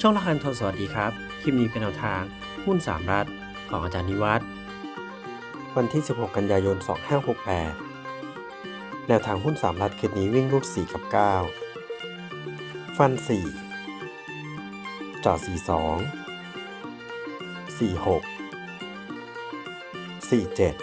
ช่องละคันทรสวัสดีครับ คลิปนี้เป็นแนวทางหุ้น 3 รัฐของอาจารย์นิวัฒน์วันที่ 16 กันยายน 2568 แนวทางหุ้น 3 รัฐคืนนี้วิ่งรูด 4 กับ 9 ฟัน 4 จ่อด42 46 47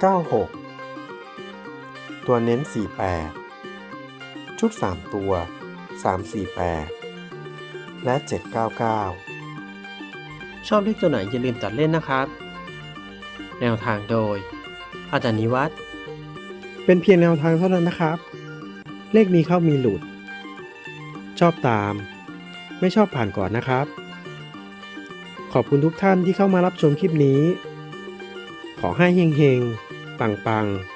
93 94 96 ตัวเน้น 48 ชุด 3 ตัว 348 และ 799 ชอบเลขตัวไหนอย่าลืมตัดเล่นนะครับ แนวทางโดย อาจารย์นิวัฒน์เป็นเพียงแนวทางเท่านั้นนะครับ เลขมีเข้ามีหลุด ชอบตาม ไม่ชอบผ่านก่อนนะครับ ขอบคุณทุกท่านที่เข้ามารับชมคลิปนี้ ขอให้เฮงๆ ปังๆ